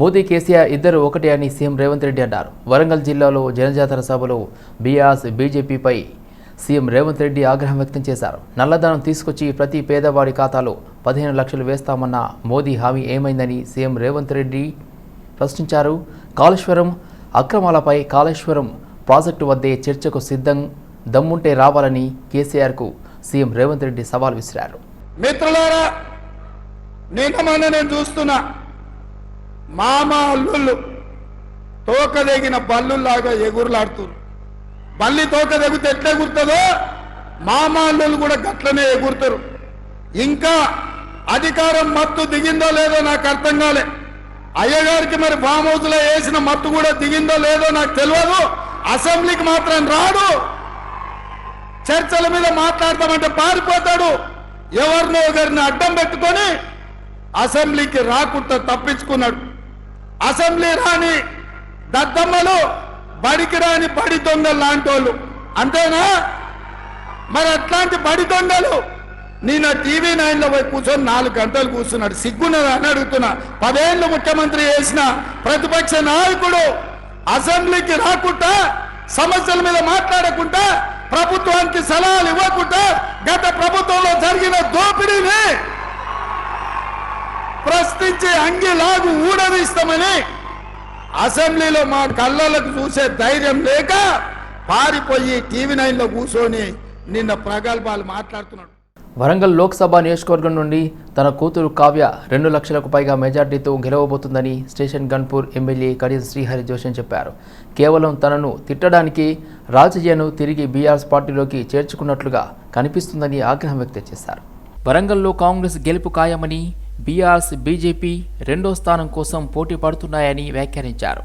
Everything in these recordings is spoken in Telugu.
మోదీ కేసీఆర్ ఇద్దరు ఒకటే అని సీఎం రేవంత్ రెడ్డి అన్నారు. వరంగల్ జిల్లాలో జనజాతర సభలో బీఆర్స్ బీజేపీపై సీఎం రేవంత్ రెడ్డి ఆగ్రహం వ్యక్తం చేశారు. నల్లధనం తీసుకొచ్చి ప్రతి పేదవాడి ఖాతాలో పదిహేను లక్షలు వేస్తామన్న మోదీ హామీ ఏమైందని సీఎం రేవంత్ రెడ్డి ప్రశ్నించారు. కాళేశ్వరం అక్రమాలపై కాళేశ్వరం ప్రాజెక్టు వద్దే చర్చకు సిద్ధం దమ్ముంటే రావాలని కేసీఆర్కు సీఎం రేవంత్ రెడ్డి సవాల్ విసిరారు. మిత్రులారా నేను చూస్తున్నా మామ అల్లుళ్ళు తోకదెగిన బల్లులాగా బల్లుల్లాగా ఎగురులాడుతున్నారు బల్లి తోక తెగితే ఎట్లా ఎగురుతుందో మామ అల్లుళ్ళు కూడా గట్లనే ఎగురుతారు. ఇంకా అధికారం మత్తు దిగిందో లేదో నాకు అర్థం కాలే. అయ్యగారికి మరి ఫామ్ హౌస్లో వేసిన మత్తు కూడా దిగిందో లేదో నాకు తెలియదు అసెంబ్లీకి మాత్రం రాడు. చర్చల మీద మాట్లాడతామంటే పారిపోతాడు. ఎవరినో ఒకరిని అడ్డం పెట్టుకొని అసెంబ్లీకి రాకుండా తప్పించుకున్నాడు. అసెంబ్లీ రాని దద్దమ్మలు బడికి రాని బడి దొంగలు లాంటి వాళ్ళు అంతేనా? మరి అట్లాంటి బడి దొంగలు నిన్న టీవీ నైన్లో పోయి కూర్చొని నాలుగు గంటలు కూర్చున్నాడు. సిగ్గున్నది అని అడుగుతున్నా. పదేళ్ళు ముఖ్యమంత్రి చేసిన ప్రతిపక్ష నాయకుడు అసెంబ్లీకి రాకుండా సమస్యల మీద మాట్లాడకుండా ప్రభుత్వానికి సలహాలు ఇవ్వకుండా గత ప్రభుత్వంలో జరిగిన దోపిడీని ప్రశ్నించి అంగిలాగు ఊడదీస్తామని అసెంబ్లీలో మా కళ్ళలకు చూసే ధైర్యం లేక పారిపోయి టీవీ నైన్లో కూర్చొని నిన్న ప్రగల్భాలు మాట్లాడుతున్నాడు. వరంగల్ లోక్సభ నియోజకవర్గం నుండి తన కూతురు కావ్య రెండు లక్షలకు పైగా మెజార్టీతో గెలవబోతుందని స్టేషన్ గన్పూర్ ఎమ్మెల్యే కడియం శ్రీహరి జోషన్ చెప్పారు. కేవలం తనను తిట్టడానికి రాజయ్యను తిరిగి బీఆర్ఎస్ పార్టీలోకి చేర్చుకున్నట్లుగా కనిపిస్తుందని ఆగ్రహం వ్యక్తం చేశారు. వరంగల్లో కాంగ్రెస్ గెలుపు ఖాయమని బీఆర్ఎస్ బీజేపీ రెండో స్థానం కోసం పోటీ పడుతున్నాయని వ్యాఖ్యానించారు.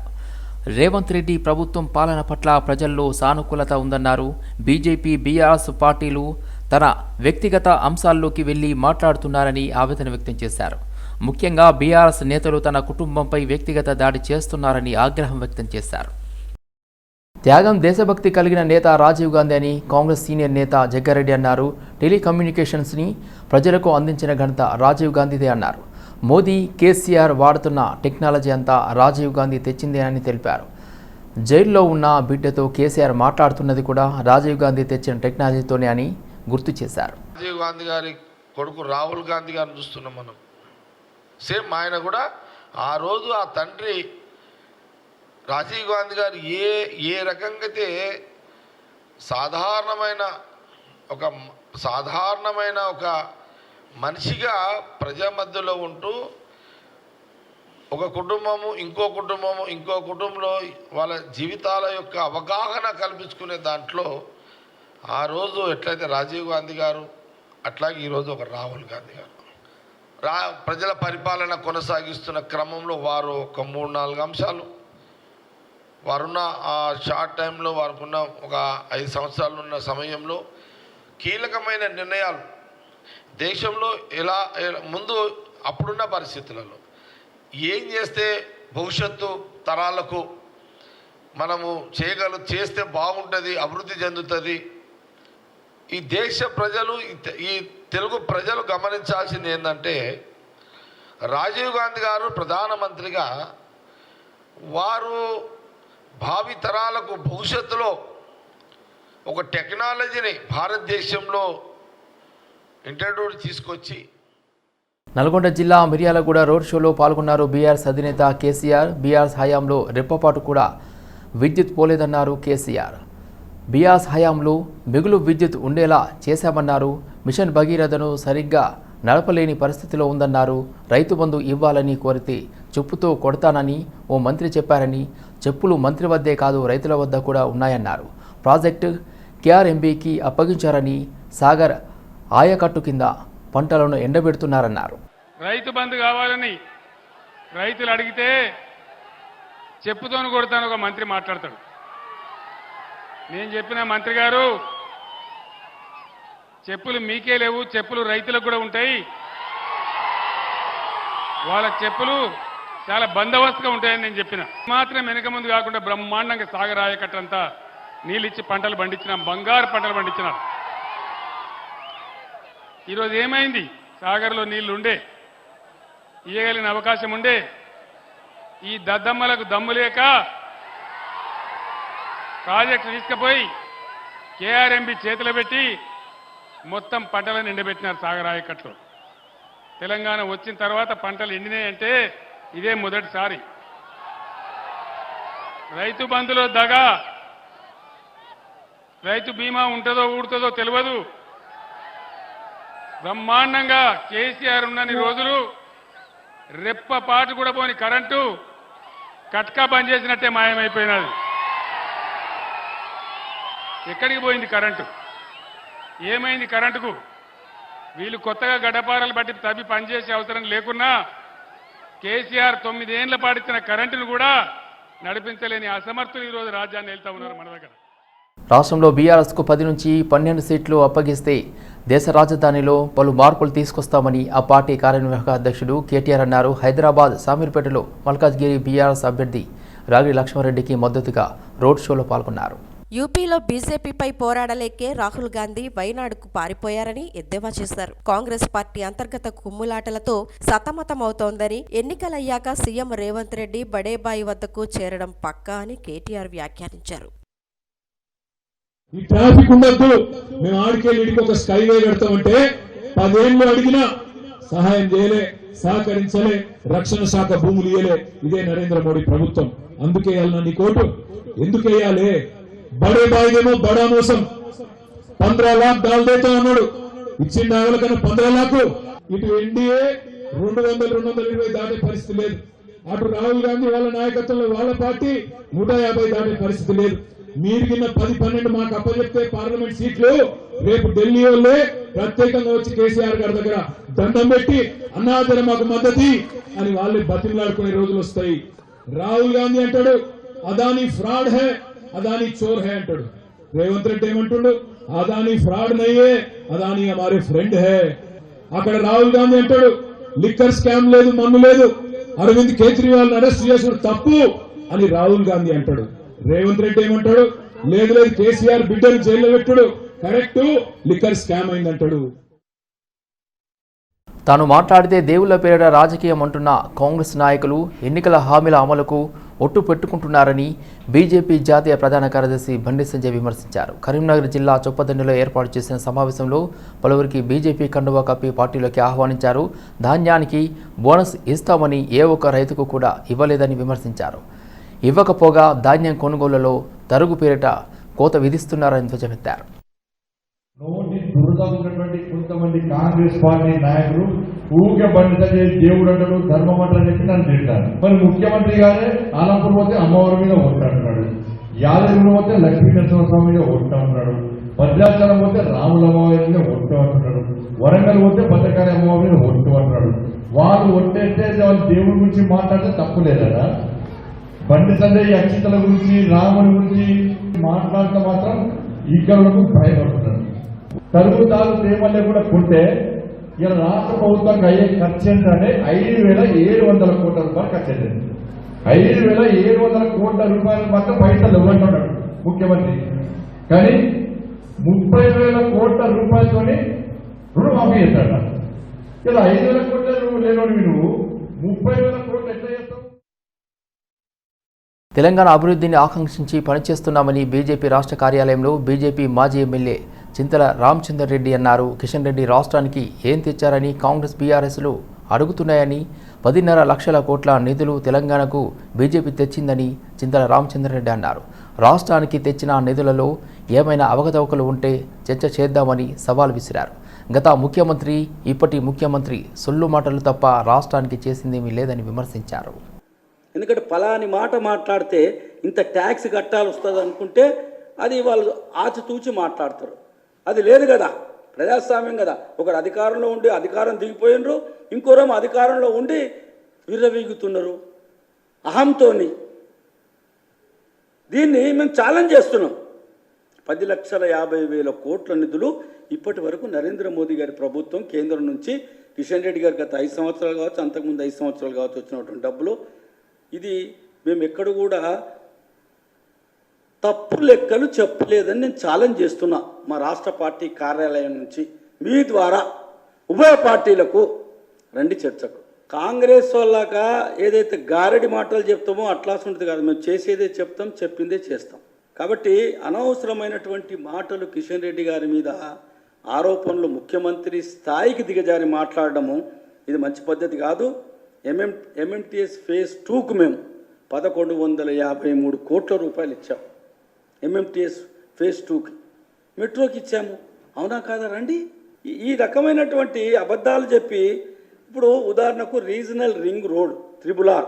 రేవంత్ రెడ్డి ప్రభుత్వం పాలన పట్ల ప్రజల్లో సానుకూలత ఉందన్నారు. బీజేపీ బీఆర్ఎస్ పార్టీలు తన వ్యక్తిగత అంశాల్లోకి వెళ్ళి మాట్లాడుతున్నారని ఆవేదన వ్యక్తం చేశారు. ముఖ్యంగా బీఆర్ఎస్ నేతలు తన కుటుంబంపై వ్యక్తిగత దాడి చేస్తున్నారని ఆగ్రహం వ్యక్తం చేశారు. త్యాగం దేశభక్తి కలిగిన నేత రాజీవ్ గాంధీ అని కాంగ్రెస్ సీనియర్ నేత జగ్గారెడ్డి అన్నారు. టెలికమ్యూనికేషన్స్ని ప్రజలకు అందించిన ఘనత రాజీవ్ గాంధీదే అన్నారు. మోదీ కేసీఆర్ వాడుతున్న టెక్నాలజీ అంతా రాజీవ్ గాంధీ తెచ్చిందేనని తెలిపారు. జైల్లో ఉన్న బిడ్డతో కేసీఆర్ మాట్లాడుతున్నది కూడా రాజీవ్ గాంధీ తెచ్చిన టెక్నాలజీతోనే అని గుర్తు చేశారు. రాజీవ్ గాంధీ గారి కొడుకు రాహుల్ గాంధీ గారిని చూస్తున్నాం మనం. సేమ్ ఆయన కూడా ఆ రోజు ఆ తండ్రి రాజీవ్ గాంధీ గారు ఏ ఏ రకంగా అయితే సాధారణమైన ఒక సాధారణమైన ఒక మనిషిగా ప్రజా మధ్యలో ఉంటూ ఒక కుటుంబము ఇంకో కుటుంబము ఇంకో కుటుంబంలో వాళ్ళ జీవితాల యొక్క అవగాహన కల్పించుకునే దాంట్లో ఆ రోజు ఎట్లయితే రాజీవ్ గాంధీ గారు అట్లాగే ఈరోజు ఒక రాహుల్ గాంధీ గారు. రా ప్రజల పరిపాలన కొనసాగిస్తున్న క్రమంలో వారు ఒక మూడు నాలుగు అంశాలు వారున్న ఆ షార్ట్ టైంలో వారికున్న ఒక ఐదు సంవత్సరాలు ఉన్న సమయంలో కీలకమైన నిర్ణయాలు దేశంలో ఎలా ముందు అప్పుడున్న పరిస్థితులలో ఏం చేస్తే భవిష్యత్తు తరాలకు మనము చేయగల చేస్తే బాగుంటుంది అభివృద్ధి చెందుతుంది. ఈ దేశ ప్రజలు ఈ తెలుగు ప్రజలు గమనించాల్సింది ఏంటంటే రాజీవ్ గాంధీ గారు ప్రధానమంత్రిగా వారు భావి తరాలకు భవిష్యత్తులో ఒక టెక్నాలజీని భారతదేశంలో ఇంట్రడ్యూస్ తీసుకొచ్చి నల్గొండ జిల్లా మిర్యాలగూడ రోడ్ షోలో పాల్గొన్నారు బీఆర్ఎస్ అధినేత కేసీఆర్. బీఆర్ఎస్ హయాంలో రెప్పపాటు కూడా విద్యుత్ పోలేదన్నారు కేసీఆర్. బీఆర్ఎస్ హయాంలో మిగులు విద్యుత్ ఉండేలా చేశామన్నారు. మిషన్ భగీరథను సరిగ్గా నడపలేని పరిస్థితిలో ఉందన్నారు. రైతు బంధు ఇవ్వాలని కోరితే చెప్పుతో కొడతానని ఓ మంత్రి చెప్పారని చెప్పులు మంత్రి వద్దే కాదు రైతుల వద్ద కూడా ఉన్నాయన్నారు. ప్రాజెక్టు కేఆర్ఎంబీకి అప్పగించారని సాగర్ ఆయకట్టు కింద పంటలను ఎండబెడుతున్నారన్నారు. రైతు బంధు కావాలని రైతులు అడిగితే చెప్పుతోని కొడతాను ఒక మంత్రి మాట్లాడతాడు. నేను చెప్పిన మంత్రి గారు చెప్పులు మీకే లేవు చెప్పులు రైతులకు కూడా ఉంటాయి. వాళ్ళ చెప్పులు చాలా బందోబస్తుగా ఉంటాయని నేను చెప్పిన. మాత్రం వెనక ముందు కాకుండా బ్రహ్మాండంగా సాగరాయకట్టంతా నీళ్ళిచ్చి పంటలు పండించినాం. బంగారు పంటలు పండించినాం ఈరోజు ఏమైంది? సాగర్లో నీళ్ళు ఉండే ఇయ్యగలిగిన అవకాశం ఉండే. ఈ దద్దమ్మలకు దమ్ము లేక ప్రాజెక్టు తీసుకుపోయి కేఆర్ఎంబి చేతిలో పెట్టి మొత్తం పంటలను ఎండబెట్టినారు సాగరాయకట్లు తెలంగాణ వచ్చిన తర్వాత పంటలు ఎండినాయంటే ఇదే మొదటిసారి. రైతు బంధులో దగా. రైతు బీమా ఉంటుందో ఊడుతుందో తెలియదు బ్రహ్మాండంగా కేసీఆర్ ఉన్నన్ని రోజులు రెప్ప పాటు కూడా పోని కరెంటు కట్కా బంద్ చేసినట్టే మాయమైపోయినది. ఎక్కడికి పోయింది కరెంటు? ఏమైంది కరెంటుకు? వీళ్ళు కొత్తగా గడపారలు బట్టి తవ్వి పనిచేసే అవసరం లేకున్నా కేసీఆర్ తొమ్మిదేండ్ల పాటించిన కరెంటును కూడా నడిపించలేని అసమర్థులు ఈరోజు రాజ్యాన్ని వెళ్తా ఉన్నారు మన దగ్గర. రాష్ట్రంలో బీఆర్ఎస్కు పది నుంచి పన్నెండు సీట్లు అప్పగిస్తే దేశ రాజధానిలో పలు మార్పులు తీసుకొస్తామని ఆ పార్టీ కార్యనిర్వాహక అధ్యక్షుడు కేటీఆర్ అన్నారు. హైదరాబాద్ సామీర్పేటలో మల్కాజ్గిరి బీఆర్ఎస్ అభ్యర్థి రాగి లక్ష్మారెడ్డికి మద్దతుగా రోడ్ షోలో పాల్గొన్నారు. యూపీలో బీజేపీపై పోరాడలేకే రాహుల్ గాంధీ వైనాడుకు పారిపోయారని ఎద్దేవా చేశారు. కాంగ్రెస్ పార్టీ అంతర్గత కుమ్ములాటలతో సతమతమవుతోందని ఎన్నికలయ్యాక సీఎం రేవంత్ రెడ్డి బడేబాయి వద్దకు చేరడం పక్కా అని కేటీఆర్ వ్యాఖ్యానించారు. ఈ ట్రాఫిక్ ఉండద్దు. మేము ఆడికెళ్ళి ఒక స్కైవే పెడతామంటే పదేళ్ళు అడిగినా సహాయం చేయలే సహకరించలే రక్షణ శాఖ భూములు ఇయ్యలే. ఇదే నరేంద్ర మోడీ ప్రభుత్వం. అందుకే వేయాలన్నా నీ కోటు. ఎందుకు బడే బాయిదేమో బడా మోసం. పంద్రా లాక్ దాల్దేతో అన్నాడు. ఇచ్చిన నాగల కన్నా పంద్రా లాక్. ఇటు ఎన్డీఏ రెండు వందల రెండు వందల ఇరవై దాటే పరిస్థితి లేదు. అటు రాహుల్ గాంధీ వాళ్ళ నాయకత్వంలో వాళ్ళ పార్టీ నూట యాభై దాటే పరిస్థితి లేదు. మీరు కింద పది పన్నెండు మాకు అప్పచెప్తే పార్లమెంట్ సీట్లు. రేపు ఢిల్లీ వాళ్ళే ప్రత్యేకంగా వచ్చి కేసీఆర్ గారి దగ్గర దండం పెట్టి అన్నాదర మాకు మద్దతి అని వాళ్ళు బతిమలాడుకునే రోజులు వస్తాయి. రాహుల్ గాంధీ అంటాడు అదాని ఫ్రాడ్ హే అదాని చోర్ హే అంటాడు. రేవంత్ రెడ్డి ఏమంటుండు? అదాని ఫ్రాడ్ నయ్యే అదాని హమారే ఫ్రెండ్ హే. అక్కడ రాహుల్ గాంధీ అంటాడు లిక్కర్ స్కామ్ లేదు మన్ను లేదు. అరవింద్ కేజ్రీవాల్ అరెస్ట్ చేసుడు తప్పు అని రాహుల్ గాంధీ అంటాడు. రేవంత్ రెడ్డి ఏమంటాడు? లేదు లేదు కేసీఆర్ బిడ్డను జైల్లో పెట్టుడు. కరెక్ట్ లిక్కర్ స్కామ్ అయిందంటాడు తాను మాట్లాడితే దేవుళ్ళ పేరిట రాజకీయం అంటున్న కాంగ్రెస్ నాయకులు ఎన్నికల హామీల అమలుకు ఒట్టు పెట్టుకుంటున్నారని బీజేపీ జాతీయ ప్రధాన కార్యదర్శి బండి సంజయ్ విమర్శించారు. కరీంనగర్ జిల్లా చొప్పదండిలో ఏర్పాటు చేసిన సమావేశంలో పలువురికి బీజేపీ కండువా కప్పి పార్టీలోకి ఆహ్వానించారు. ధాన్యానికి బోనస్ ఇస్తామని ఏ ఒక్క రైతుకు కూడా ఇవ్వలేదని విమర్శించారు. ఇవ్వకపోగా ధాన్యం కొనుగోలులో తరుగు పేరిట కోత విధిస్తున్నారని ధ్వజమెత్తారు. నోటి కొంతమంది కాంగ్రెస్ పార్టీ నాయకులు ఊరికే బండి దేవుడు అంటాడు ధర్మం అంటారు చెప్పి నన్ను తింటాను మరి ముఖ్యమంత్రి గారే ఆలంపూర్ పోతే అమ్మవారి మీద ఒట్టు అంటున్నాడు యాదగిరి పోతే లక్ష్మీ నరసింహస్వామి మీద ఒట్టు అంటున్నాడు భద్రాచలం పోతే రాముల అమ్మవారి మీద ఒట్టు అంటున్నాడు వరంగల్ పోతే భద్రకాళి అమ్మవారి మీద ఒట్టు అంటున్నాడు వాళ్ళు ఒట్టేస్తే వాళ్ళు దేవుడి గురించి మాట్లాడితే తప్పు లేదరా బండి సంజయ్ అక్షతల గురించి రాముని గురించి మాట్లాడితే మాత్రం ఇక్కడ భయపడుతున్నారు తరుగుతాలు ప్రేమలే కూడా కొంటే ఇలా రాష్ట్ర ప్రభుత్వానికి అయ్యే ఖర్చు ఏంటంటే ఐదు వేల ఏడు వందల కోట్ల రూపాయలు ఖర్చు అయింది ఐదు వేల ఏడు వందల కోట్ల రూపాయలు మాత్రం పైసలు ఇవ్వంటున్నాడు ముఖ్యమంత్రి. కానీ ముప్పై వేల కోట్ల రూపాయలతోని రుణమాఫీ చేస్తాడు. ఇలా ఐదు వేల కోట్ల లేనోడు లేనోడివి నువ్వు. ముప్పై వేల కోట్లు ఎట్లా చేస్తావు? తెలంగాణ అభివృద్ధిని ఆకాంక్షించి పనిచేస్తున్నామని బీజేపీ రాష్ట్ర కార్యాలయంలో బీజేపీ మాజీ ఎమ్మెల్యే చింతల రామచందర్ రెడ్డి అన్నారు. కిషన్ రెడ్డి రాష్ట్రానికి ఏం తెచ్చారని కాంగ్రెస్ బీఆర్ఎస్లు అడుగుతున్నాయని పదిన్నర లక్షల కోట్ల నిధులు తెలంగాణకు బీజేపీ తెచ్చిందని చింతల రామచంద్రరెడ్డి అన్నారు. రాష్ట్రానికి తెచ్చిన నిధులలో ఏమైనా అవకతవకలు ఉంటే చర్చ చేద్దామని సవాల్ విసిరారు. గత ముఖ్యమంత్రి ఇప్పటి ముఖ్యమంత్రి సొల్లు మాటలు తప్ప రాష్ట్రానికి చేసిందేమీ లేదని విమర్శించారు. ఎందుకంటే ఫలాని మాట మాట్లాడితే ఇంత ట్యాక్స్ కట్టాల్సి వస్తుంది అనుకుంటే అది వాళ్ళు ఆచితూచి మాట్లాడతారు. అది లేదు కదా. ప్రజాస్వామ్యం కదా. ఒకరు అధికారంలో ఉండి అధికారం దిగిపోయినరు ఇంకోరేమో అధికారంలో ఉండి విర్రవీగుతున్నారు. అహంతోని. దీన్ని మేము ఛాలెంజ్ చేస్తున్నాం. పది లక్షల యాభై వేల కోట్ల నిధులు ఇప్పటి వరకు నరేంద్ర మోదీ గారి ప్రభుత్వం కేంద్రం నుంచి కిషన్ రెడ్డి గారు గత ఐదు సంవత్సరాలు కావచ్చు అంతకుముందు ఐదు సంవత్సరాలు కావచ్చు వచ్చినటువంటి డబ్బులు. ఇది మేము ఎక్కడ కూడా తప్పు లెక్కలు చెప్పలేదని నేను ఛాలెంజ్ చేస్తున్నా మా రాష్ట్ర పార్టీ కార్యాలయం నుంచి. మీ ద్వారా ఉభయ పార్టీలకు రండి చర్చకు. కాంగ్రెస్ వాళ్ళక ఏదైతే గారడి మాటలు చెప్తామో అట్లా ఉంటుంది కాదు మేము చేసేదే చెప్తాం చెప్పిందే చేస్తాం. కాబట్టి అనవసరమైనటువంటి మాటలు కిషన్ రెడ్డి గారి మీద ఆరోపణలు ముఖ్యమంత్రి స్థాయికి దిగజారి మాట్లాడడము ఇది మంచి పద్ధతి కాదు. ఎంఎం ఎంఎంటీఎస్ ఫేజ్ టూకు మేము పదకొండు వందల యాభై మూడు కోట్ల రూపాయలు ఇచ్చాం. ఎంఎంటీఎస్ ఫేజ్ టూకి మెట్రోకి ఇచ్చాము. అవునా కాదా రండి? ఈ- ఈ రకమైనటువంటి అబద్ధాలు చెప్పి ఇప్పుడు ఉదాహరణకు regional ring road triple R.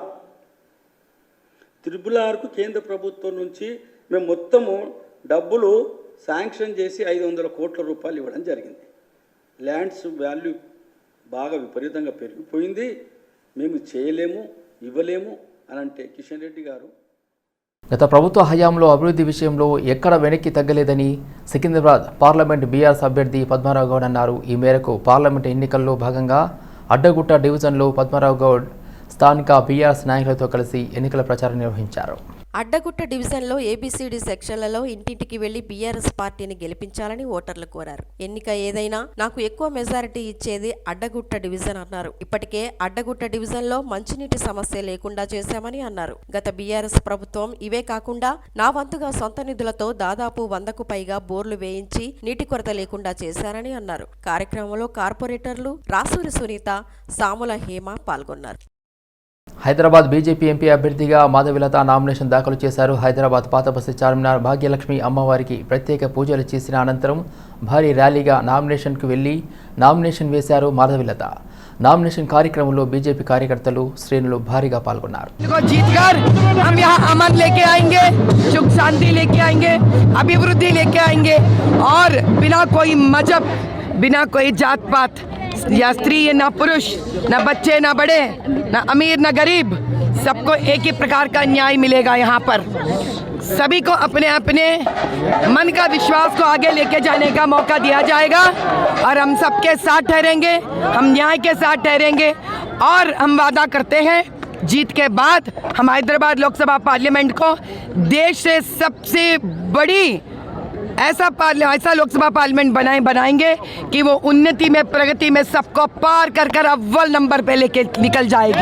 Triple arc కేంద్ర ప్రభుత్వం నుంచి మేము మొత్తము డబ్బులు శాంక్షన్ చేసి ఐదు వందల కోట్ల రూపాయలు ఇవ్వడం జరిగింది. ల్యాండ్స్ వాల్యూ బాగా విపరీతంగా పెరిగిపోయింది. మేము చేయలేము ఇవ్వలేము అని అంటే కిషన్ రెడ్డి గారు గత ప్రభుత్వ హయాంలో అభివృద్ధి విషయంలో ఎక్కడ వెనక్కి తగ్గలేదని సికింద్రాబాద్ పార్లమెంట్ బీఆర్ఎస్ అభ్యర్థి పద్మారావు గౌడ్ అన్నారు. ఈ మేరకు పార్లమెంట్ ఎన్నికల్లో భాగంగా అడ్డగుట్ట డివిజన్లో పద్మారావు గౌడ్ స్థానిక బీఆర్ఎస్ నాయకులతో కలిసి ఎన్నికల ప్రచారం నిర్వహించారు. అడ్డగుట్ట డివిజన్లో ఏబీసీడీ సెక్షన్లలో ఇంటింటికి వెళ్ళి బీఆర్ఎస్ పార్టీని గెలిపించాలని ఓటర్లు కోరారు. ఎన్నిక ఏదైనా నాకు ఎక్కువ మెజారిటీ ఇచ్చేది అడ్డగుట్ట డివిజన్ అన్నారు. ఇప్పటికే అడ్డగుట్ట డివిజన్లో మంచినీటి సమస్య లేకుండా చేశామని అన్నారు. గత బీఆర్ఎస్ ప్రభుత్వం ఇవే కాకుండా నా వంతుగా సొంత నిధులతో దాదాపు వందకు పైగా బోర్లు వేయించి నీటి కొరత లేకుండా చేశారని అన్నారు. కార్యక్రమంలో కార్పొరేటర్లు రాసూరి సునీత సాముల హేమ పాల్గొన్నారు. హైదరాబాద్ బీజేపీ ఎంపీ అభ్యర్థిగా మాధవిలత నామినేషన్ దాఖలు చేశారు. హైదరాబాద్ పాతబస్తి చార్మినార్ భాగ్యలక్ష్మి అమ్మవారికి ప్రత్యేక పూజలు చేసిన అనంతరం భారీ ర్యాలీగా నామినేషన్కు వెళ్ళి నామినేషన్ వేశారు మాధవిలత. నామినేషన్ కార్యక్రమంలో బీజేపీ కార్యకర్తలు శ్రేణులు భారీగా పాల్గొన్నారు. శాంతి అభివృద్ధి బినా మజబ్ బినా కోయి జాత్ పాత్ या स्त्री ना पुरुष, न बच्चे, न बड़े, न अमीर, न गरीब, सबको एक ही प्रकार का न्याय मिलेगा यहाँ पर। सभी को अपने अपने मन का विश्वास को आगे लेके जाने का मौका दिया जाएगा और हम सबके साथ ठहरेंगे, हम न्याय के साथ ठहरेंगे और हम वादा करते हैं, जीत के बाद हम हैदराबाद लोकसभा पार्लियामेंट को देश से सबसे बड़ी ऐसा पार्लिया ऐसा लोकसभा पार्लियामेंट बनाए बनाएँगे कि वो उन्नति में प्रगति में सबको पार कर कर अव्वल नंबर पे लेके निकल जाएगी।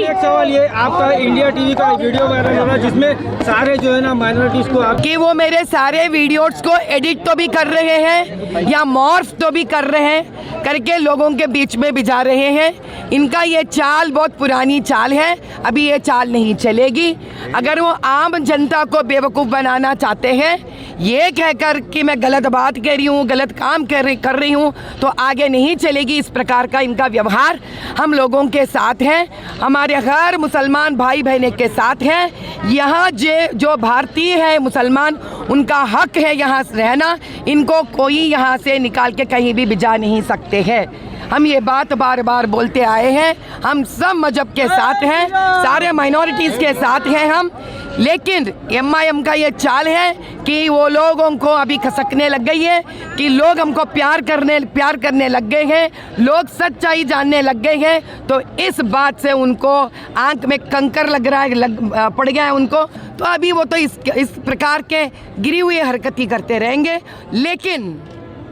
एक सवाल ये आपका इंडिया टीवी का वीडियो वायरल हो रहा है जिसमें सारे जो है ना माइनॉरिटीज को आप कि वो मेरे सारे वीडियोस को एडिट तो भी कर रहे हैं या मॉर्फ तो भी कर रहे हैं करके लोगों के बीच में भिजा रहे हैं। इनका ये चाल बहुत पुरानी चाल है अभी ये चाल नहीं चलेगी। अगर वो आम जनता को बेवकूफ़ बनाना चाहते हैं, ये कहकर कि मैं गलत बात कह रही हूँ, गलत काम कर रही कर रही हूँ तो आगे नहीं चलेगी इस प्रकार का इनका व्यवहार। हम लोगों के साथ हैं, हमारे हर मुसलमान भाई बहने के साथ हैं। यहाँ जे, जो भारतीय है, मुसलमान, उनका हक है यहाँ रहना। इनको कोई यहाँ से निकाल के कहीं भी भिजा नहीं सकते हैं। हम ये बात बार बार बोलते आए हैं। हम सब मज़हब के साथ हैं, सारे माइनॉरिटीज़ के साथ हैं हम। लेकिन एम आई एम का ये चाल है कि वो लोगों को अभी खसकने लग गई है, कि लोग हमको प्यार करने प्यार करने लग गए हैं, लोग सच्चाई जानने लग गए हैं तो इस बात से उनको आँख में कंकर लग रहा है, लग पड़ गया है उनको। तो अभी वो तो इस इस प्रकार के गिरी हुई हरकत ही करते रहेंगे, लेकिन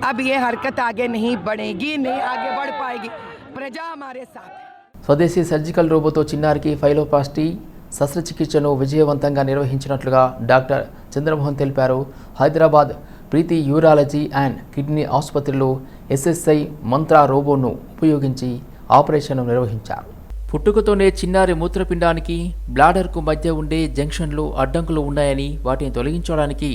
अब ये हरकत आगे नहीं बढ़ेगी, नहीं आगे बढ़ पाएगी। प्रजा हमारे साथ स्वदेशी सर्जिकल रोबोटो चिन्नार की फाइलोपास्टी శస్త్రచికిత్సను విజయవంతంగా నిర్వహించినట్లుగా డాక్టర్ చంద్రమోహన్ తెలిపారు. Hyderabad Preethi urology and kidney ఆసుపత్రిలో ఎస్ఎస్ఐ మంత్రా రోబోను ఉపయోగించి ఆపరేషన్ను నిర్వహించారు. పుట్టుకతోనే చిన్నారి మూత్రపిండానికి బ్లాడర్కు మధ్య ఉండే జంక్షన్లు అడ్డంకులు ఉన్నాయని వాటిని తొలగించడానికి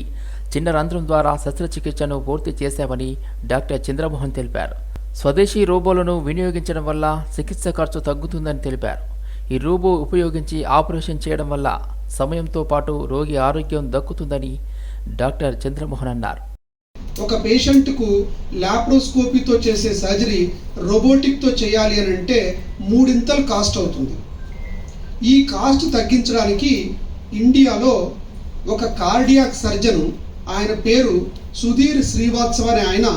చిన్న రంధ్రం ద్వారా శస్త్రచికిత్సను పూర్తి చేశామని డాక్టర్ చంద్రమోహన్ తెలిపారు. స్వదేశీ రోబోలను వినియోగించడం వల్ల చికిత్స ఖర్చు తగ్గుతుందని తెలిపారు. ఈ రోబో ఉపయోగించి ఆపరేషన్ చేయడం వల్ల సమయంతో పాటు రోగి ఆరోగ్యం దక్కుతుందని డాక్టర్ చంద్రమోహన్ అన్నారు. ఒక పేషెంట్కు లాప్రోస్కోపీతో చేసే సర్జరీ రోబోటిక్తో చేయాలి అని అంటే మూడింతలు కాస్ట్ అవుతుంది. ఈ కాస్ట్ తగ్గించడానికి ఇండియాలో ఒక కార్డియాక్ సర్జన్ ఆయన పేరు సుధీర్ శ్రీవాత్సవ అనే ఆయన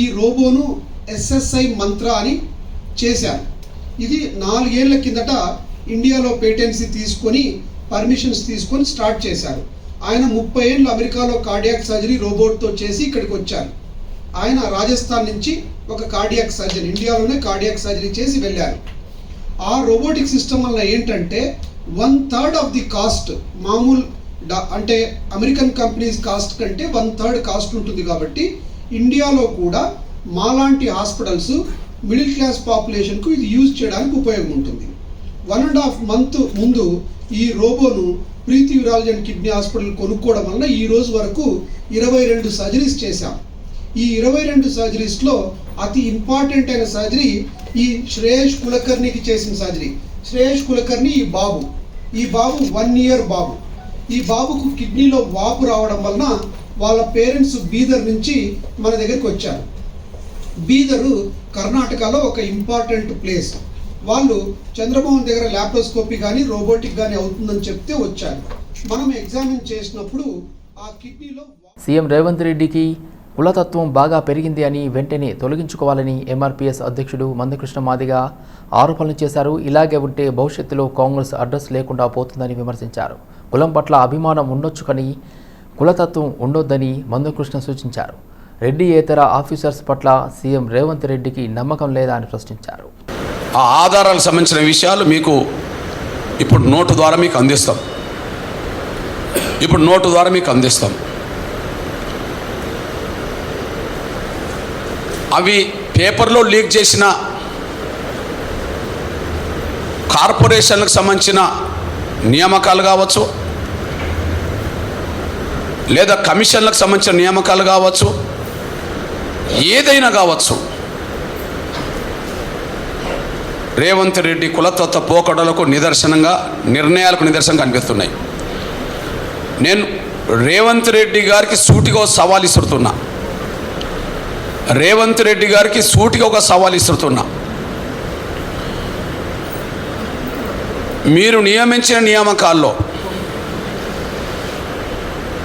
ఈ రోబోను ఎస్ఎస్ఐ మంత్ర అని చేశారు. ఇది నాలుగేళ్ళ కిందట ఇండియాలో పేటెన్సీ తీసుకొని పర్మిషన్స్ తీసుకొని స్టార్ట్ చేశారు. ఆయన ముప్పై ఏళ్ళు అమెరికాలో కార్డియాక్ సర్జరీ రోబోట్తో చేసి ఇక్కడికి వచ్చారు. ఆయన రాజస్థాన్ నుంచి ఒక కార్డియాక్ సర్జరీ ఇండియాలోనే కార్డియాక్ సర్జరీ చేసి వెళ్ళారు. ఆ రోబోటిక్ సిస్టమ్ వల్ల ఏంటంటే one third of the cost మామూలు అంటే అమెరికన్ కంపెనీస్ కాస్ట్ కంటే వన్ థర్డ్ కాస్ట్ ఉంటుంది కాబట్టి ఇండియాలో కూడా మాలాంటి హాస్పిటల్స్ మిడిల్ క్లాస్ పాపులేషన్కు ఇది యూజ్ చేయడానికి ఉపయోగం ఉంటుంది. వన్ అండ్ హాఫ్ మంత్ ముందు ఈ రోబోను Preethi urology and kidney hospital కొనుక్కోవడం వలన ఈ రోజు వరకు ఇరవై రెండు సర్జరీస్ చేశాం. ఈ ఇరవై రెండు సర్జరీస్లో అతి ఇంపార్టెంట్ అయిన సర్జరీ ఈ శ్రేయస్ కులకర్ణికి చేసిన సర్జరీ. శ్రేయస్ కులకర్ణి ఈ బాబు. ఈ బాబు వన్ ఇయర్ బాబు. ఈ బాబుకు కిడ్నీలో వాపు రావడం వలన వాళ్ళ పేరెంట్స్ బీదర్ నుంచి మన దగ్గరికి వచ్చారు. బీదరు కర్ణాటకలో ఒక ఇంపార్టెంట్ ప్లేస్. వాళ్ళు చంద్రమోహన్ దగ్గర ల్యాప్టోస్కోపీ కానీ రోబోటిక్ కానీ అవుతుందని చెప్తే వచ్చారు. మనం ఎగ్జామిన్ చేసినప్పుడు ఆ కిడ్నీలో సీఎం రేవంత్ రెడ్డికి కులతత్వం బాగా పెరిగింది అని వెంటనే తొలగించుకోవాలని ఎంఆర్పీఎస్ అధ్యక్షుడు మందకృష్ణ మాదిగ ఆరోపణలు చేశారు. ఇలాగే ఉంటే భవిష్యత్తులో కాంగ్రెస్ అడ్రస్ లేకుండా పోతుందని విమర్శించారు. కులం పట్ల అభిమానం ఉండొచ్చు కానీ కులతత్వం ఉండొద్దని మందకృష్ణ సూచించారు. రెడ్డి ఆఫీసర్స్ పట్ల సీఎం రేవంత్ రెడ్డికి నమ్మకం లేదా అని ప్రశ్నించారు. ఆ ఆధారాలకు సంబంధించిన విషయాలు మీకు ఇప్పుడు నోటు ద్వారా మీకు అందిస్తాం. ఇప్పుడు నోటు ద్వారా మీకు అందిస్తాం. అవి పేపర్లో లీక్ చేసిన కార్పొరేషన్లకు సంబంధించిన నియామకాలు కావచ్చు లేదా కమిషన్లకు సంబంధించిన నియామకాలు కావచ్చు ఏదైనా కావచ్చు. రేవంత్ రెడ్డి కులతత్వ పోకడలకు నిదర్శనంగా నిర్ణయాలకు నిదర్శనం కనిపిస్తున్నాయి. నేను రేవంత్ రెడ్డి గారికి సూటిగా ఒక సవాల్ ఇస్తున్నా రేవంత్ రెడ్డి గారికి సూటిగా ఒక సవాల్ ఇస్తున్నా మీరు నియమించిన నియామకాల్లో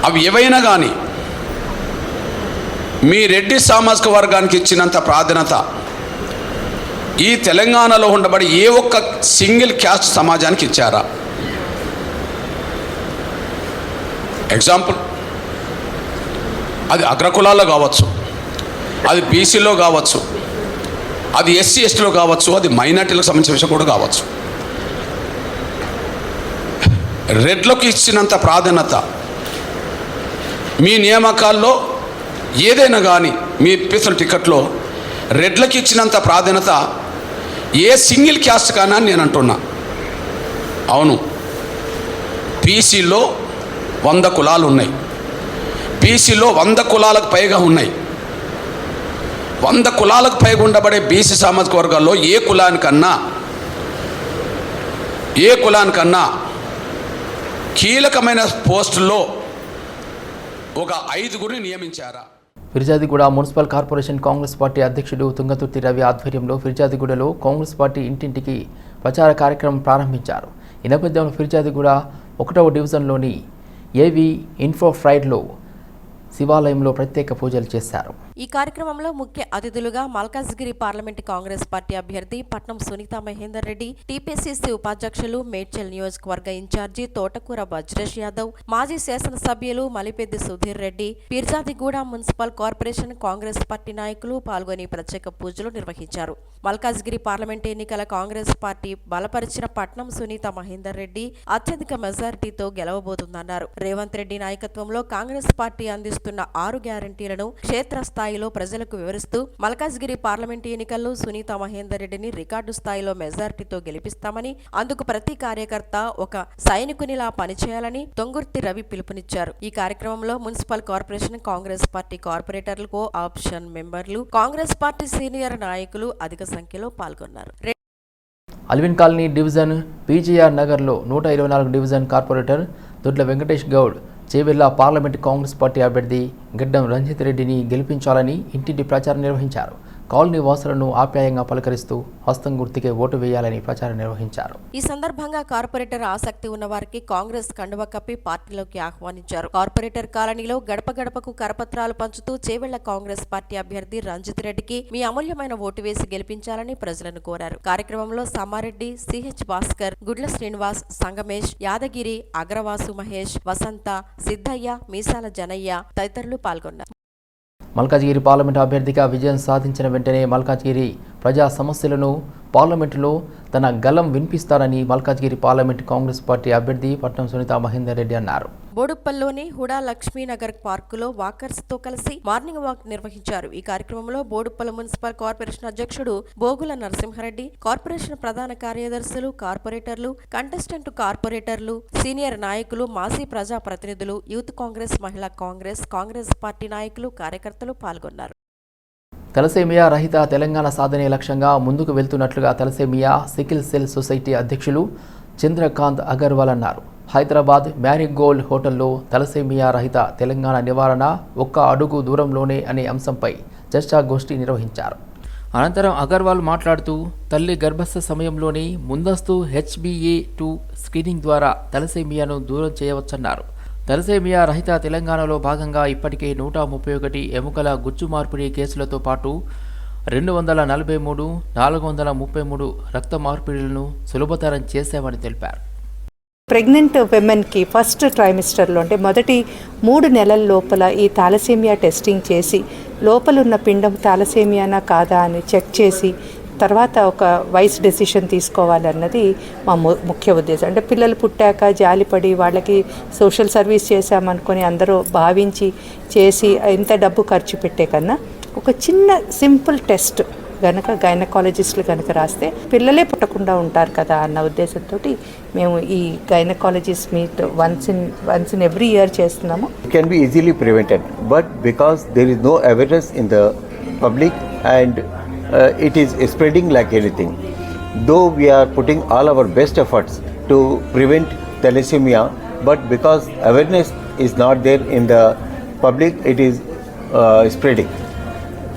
అవి ఏవైనా కానీ మీ రెడ్డి సామాజిక వర్గానికి ఇచ్చినంత ప్రాధాన్యత ఈ తెలంగాణలో ఉండబడి ఏ ఒక్క సింగిల్ క్యాస్ట్ సమాజానికి ఇచ్చారా? ఎగ్జాంపుల్ అది అగ్రకులాల్లో కావచ్చు అది బీసీలో కావచ్చు అది ఎస్సీ ఎస్టీలో కావచ్చు అది మైనార్టీలకు సంబంధించిన విషయం కూడా కావచ్చు. రెడ్లకు ఇచ్చినంత ప్రాధాన్యత మీ నియామకాల్లో ఏదైనా కానీ మీ ఇప్పిస్తున్న టికెట్లో రెడ్లకి ఇచ్చినంత ప్రాధాన్యత ఏ సింగిల్ క్యాస్ట్ కానీ నేను అంటున్నా. అవును. బీసీలో వంద కులాలు ఉన్నాయి. బీసీలో వంద కులాలకు పైగా ఉన్నాయి. వంద కులాలకు పైగా ఉండబడే బీసీ సామాజిక వర్గాల్లో ఏ కులానికన్నా ఏ కులానికన్నా కీలకమైన పోస్టుల్లో ఒక ఐదుగురిని నియమించారా? Peerzadiguda municipal corporation Congress party అధ్యక్షుడు తుంగతుర్తి రవి ఆధ్వర్యంలో ఫిర్జాదిగూడలో కాంగ్రెస్ పార్టీ ఇంటింటికి ప్రచార కార్యక్రమం ప్రారంభించారు. ఈ నేపథ్యంలో ఫిర్జాదిగూడ ఒకటవ డివిజన్లోని ఏవి ఇన్ఫో ఫ్రైడ్లో శివాలయంలో ప్రత్యేక పూజలు చేశారు. ఈ కార్యక్రమంలో ముఖ్య అతిథులుగా మల్కాజ్గిరి పార్లమెంట్ కాంగ్రెస్ పార్టీ అభ్యర్థి పట్నం సునీత మహేందర్ రెడ్డి టీపీసీసీ ఉపాధ్యక్షులు మేడ్చల్ నియోజకవర్గ ఇన్ఛార్జి తోటకూర వజ్రేష్ యాదవ్ మాజీ శాసనసభ్యులు Malipeddi Sudheer Reddy Peerzadiguda municipal corporation Congress party నాయకులు పాల్గొని ప్రత్యేక పూజలు నిర్వహించారు. మల్కాజ్గిరి పార్లమెంట్ ఎన్నికల కాంగ్రెస్ పార్టీ బలపరిచిన పట్నం సునీత మహేందర్ రెడ్డి అత్యధిక మెజారిటీతో గెలవబోతుందన్నారు. రేవంత్ రెడ్డి నాయకత్వంలో కాంగ్రెస్ పార్టీ అందిస్తున్న ఆరు గ్యారంటీలను స్థాయిలో ప్రజలకు వివరిస్తూ మల్కాజ్గిరి పార్లమెంట్ ఎన్నికల్లో సునీత మహేందర్ రెడ్డిని రికార్డు స్థాయిలో మెజార్టీతో గెలిపిస్తామని అందుకు ప్రతి కార్యకర్త ఒక సైనికునిలా పనిచేయాలని తొంగుర్తి రవి పిలుపునిచ్చారు. ఈ కార్యక్రమంలో మున్సిపల్ కార్పొరేషన్ కాంగ్రెస్ పార్టీ కార్పొరేటర్లు కో ఆప్షన్ మెంబర్లు కాంగ్రెస్ పార్టీ సీనియర్ నాయకులు అధిక సంఖ్యలో పాల్గొన్నారు. అల్విన్ కాలనీ డివిజన్ పీజీఆర్ నగర్లో నూట ఇరవై నాలుగు division corporator Dodla Venkatesh Goud Chevella parliament Congress party అభ్యర్థి గడ్డం రంజిత్ రెడ్డిని గెలిపించాలని ఇంటింటి ప్రచారం నిర్వహించారు. కాలనీ వాసులను ఆప్యాయంగా పలకరిస్తూ హస్తం గుర్తుకే ఓటు వేయాలని ప్రచారం నిర్వహించారు. ఈ సందర్భంగా కార్పొరేటర్ ఆసక్తి ఉన్న వారికి కాంగ్రెస్ కండువ కప్పి పార్టీలోకి ఆహ్వానించారు. కార్పొరేటర్ కాలనీలో గడప గడపకు కరపత్రాలు పంచుతూ చేవెళ్ళ కాంగ్రెస్ పార్టీ అభ్యర్థి రంజిత్ రెడ్డికి మీ అమూల్యమైన ఓటు వేసి గెలిపించాలని ప్రజలను కోరారు. కార్యక్రమంలో సమ్మారెడ్డి సిహెచ్ భాస్కర్ గుడ్ల శ్రీనివాస్ సంగమేష్ యాదగిరి అగ్రవాసు మహేష్ వసంత సిద్ధయ్య మీసాల జనయ్య తదితరులు పాల్గొన్నారు. మల్కాజ్గిరి పార్లమెంటు అభ్యర్థిగా విజయం సాధించిన వెంటనే మల్కాజ్గిరి ప్రజా సమస్యలను పార్లమెంటులో తన గలం వినిపిస్తారని మల్కాజ్గిరి పార్లమెంటు కాంగ్రెస్ పార్టీ అభ్యర్థి పట్నం సునీత మహేందర్ రెడ్డి అన్నారు. బోడుప్పల్లోని హుడా లక్ష్మీనగర్ పార్కులో వాకర్స్తో కలిసి మార్నింగ్ వాక్ నిర్వహించారు. ఈ కార్యక్రమంలో బోడుప్పల్ మున్సిపల్ కార్పొరేషన్ అధ్యక్షుడు బోగుల నరసింహారెడ్డి కార్పొరేషన్ ప్రధాన కార్యదర్శులు కార్పొరేటర్లు కంటెస్టెంట్ కార్పొరేటర్లు సీనియర్ నాయకులు మాజీ ప్రజా ప్రతినిధులు యూత్ కాంగ్రెస్ మహిళా కాంగ్రెస్ కాంగ్రెస్ పార్టీ నాయకులు కార్యకర్తలు పాల్గొన్నారు. తలసేమియా రహిత తెలంగాణ సాధనే లక్ష్యంగా ముందుకు వెళ్తున్నట్లుగా తలసేమియా సికిల్ సెల్ సొసైటీ అధ్యక్షులు చంద్రకాంత్ అగర్వాల్ అన్నారు. హైదరాబాద్ మ్యారీగోల్డ్ హోటల్లో తలసేమియా రహిత తెలంగాణ నివారణ ఒక్క అడుగు దూరంలోనే అనే అంశంపై చర్చాగోష్ఠి నిర్వహించారు. అనంతరం అగర్వాల్ మాట్లాడుతూ తల్లి గర్భస్థ సమయంలోనే ముందస్తు హెచ్బిఏ టూ స్క్రీనింగ్ ద్వారా తలసేమియాను దూరం చేయవచ్చన్నారు. తలసేమియా రహిత తెలంగాణలో భాగంగా ఇప్పటికే నూట ముప్పై ఒకటి ఎముకల గుచ్చు మార్పిడి కేసులతో పాటు రెండు వందల నలభై మూడు నాలుగు వందల ముప్పై మూడు రక్త మార్పిడులను సులభతరం చేశామని తెలిపారు. ప్రెగ్నెంట్ విమెన్కి ఫస్ట్ ట్రైమిస్టర్లో అంటే మొదటి మూడు నెలల లోపల ఈ థాలసేమియా టెస్టింగ్ చేసి లోపలున్న పిండం థాలసేమియానా కాదా అని చెక్ చేసి తర్వాత ఒక వైస్ డెసిషన్ తీసుకోవాలన్నది మా ముఖ్య ఉద్దేశం. అంటే పిల్లలు పుట్టాక జాలిపడి వాళ్ళకి సోషల్ సర్వీస్ చేశామనుకొని అందరూ భావించి చేసి ఎంత డబ్బు ఖర్చు పెట్టే కన్నా ఒక చిన్న సింపుల్ టెస్ట్ గనక గైనకాలజిస్టులు కనుక రాస్తే పిల్లలే పుట్టకుండా ఉంటారు కదా అన్న ఉద్దేశంతో మేము ఈ gynaecologist meet once in once in every year చేస్తున్నాము. Can be easily prevented but because because is no no in the public and it is spreading like anything. Though we are putting all our best efforts to prevent thalassemia, but because awareness is not there in the public, it is uh, spreading.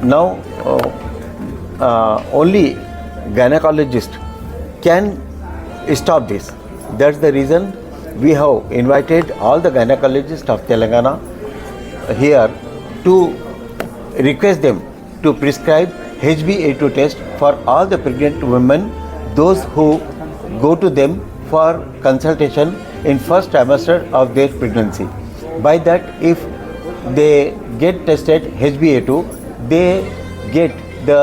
Now, uh, uh, only gynecologist can stop this. That's the reason we have invited all the gynecologists of Telangana here to request them to prescribe HbA2 test for all the pregnant women, those who go to them for consultation in first trimester of their pregnancy. By that, if they get tested HbA2, they get the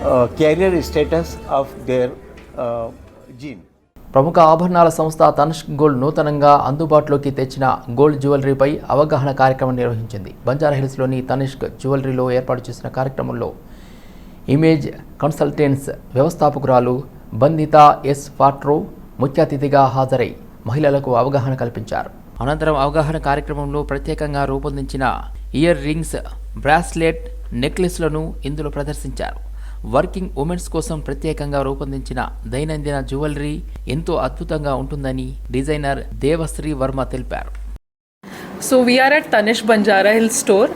uh, carrier status of their uh, gene. ప్రముఖ ఆభరణాల సంస్థ తనుష్ గోల్డ్ నూతనంగా అందుబాటులోకి తెచ్చిన గోల్డ్ జ్యువెలరీపై అవగాహన కార్యక్రమం నిర్వహించింది బంజారాహిల్స్లోని తనిష్క్ జ్యువెలరీలో ఏర్పాటు చేసిన కార్యక్రమంలో ఇమేజ్ కన్సల్టెంట్స్ వ్యవస్థాపకురాలు బందిత ఎస్ ఫాట్రో ముఖ్య అతిథిగా హాజరై మహిళలకు అవగాహన కల్పించారు. అనంతరం అవగాహన కార్యక్రమంలో ప్రత్యేకంగా రూపొందించిన ఇయర్ రింగ్స్ బ్రాస్లెట్ నెక్లెస్లను ఇందులో ప్రదర్శించారు. వర్కింగ్ ఉమెన్స్ కోసం ప్రత్యేకంగా రూపొందించిన దైనందిన జ్యువెలరీ ఎంతో అద్భుతంగా ఉంటుందని డిజైనర్ దేవశ్రీ వర్మ తెలిపారు. So we're at Tanishq Banjara hill store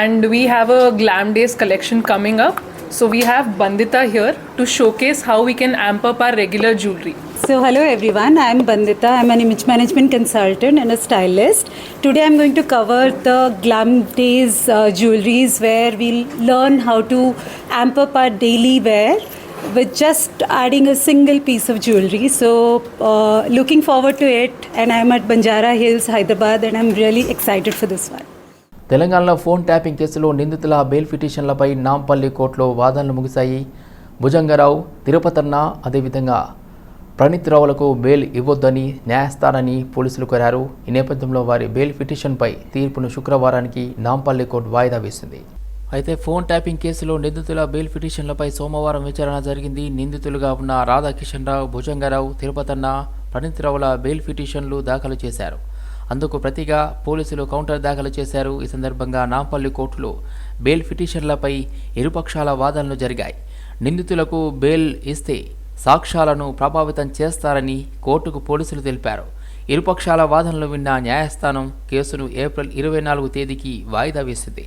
and we have a glam days collection coming up. So we have Bandita here to showcase how we can amp up our regular jewelry. So, hello everyone, I'm Bandita. I'm an image management consultant and a stylist. Today, I'm going to cover the Glam Days uh, jewelries where we'll learn how to amp up our daily wear with just adding a single piece of jewelry. So, uh, looking forward to it. And I'm at Banjara Hills, Hyderabad, and I'm really excited for this one. తెలంగాణలో ఫోన్ ట్యాపింగ్ కేసులో నిందితుల బెయిల్ పిటిషన్లపై నాంపల్లి కోర్టులో వాదనలు ముగిశాయి. భుజంగరావు తిరుపతన్న అదేవిధంగా ప్రణీత్ రావులకు బెయిల్ ఇవ్వొద్దని న్యాయస్థానాన్ని పోలీసులు కోరారు. ఈ నేపథ్యంలో వారి బెయిల్ పిటిషన్పై తీర్పును శుక్రవారానికి నాంపల్లి కోర్టు వాయిదా వేసింది. అయితే ఫోన్ ట్యాపింగ్ కేసులో నిందితుల బెయిల్ పిటిషన్లపై సోమవారం విచారణ జరిగింది. నిందితులుగా ఉన్న రాధాకిషన్ రావు భుజంగరావు తిరుపతన్న ప్రణీత్ రావుల బెయిల్ పిటిషన్లు దాఖలు చేశారు. అందుకు ప్రతిగా పోలీసులు కౌంటర్ దాఖలు చేశారు. ఈ సందర్భంగా నాంపల్లి కోర్టులో బెయిల్ పిటిషన్లపై ఇరుపక్షాల వాదనలు జరిగాయి. నిందితులకు బెయిల్ ఇస్తే సాక్ష్యాలను ప్రభావితం చేస్తారని కోర్టుకు పోలీసులు తెలిపారు. ఇరుపక్షాల వాదనలు విన్న న్యాయస్థానం కేసును ఏప్రిల్ ఇరవై నాలుగు తేదీకి వాయిదా వేసింది.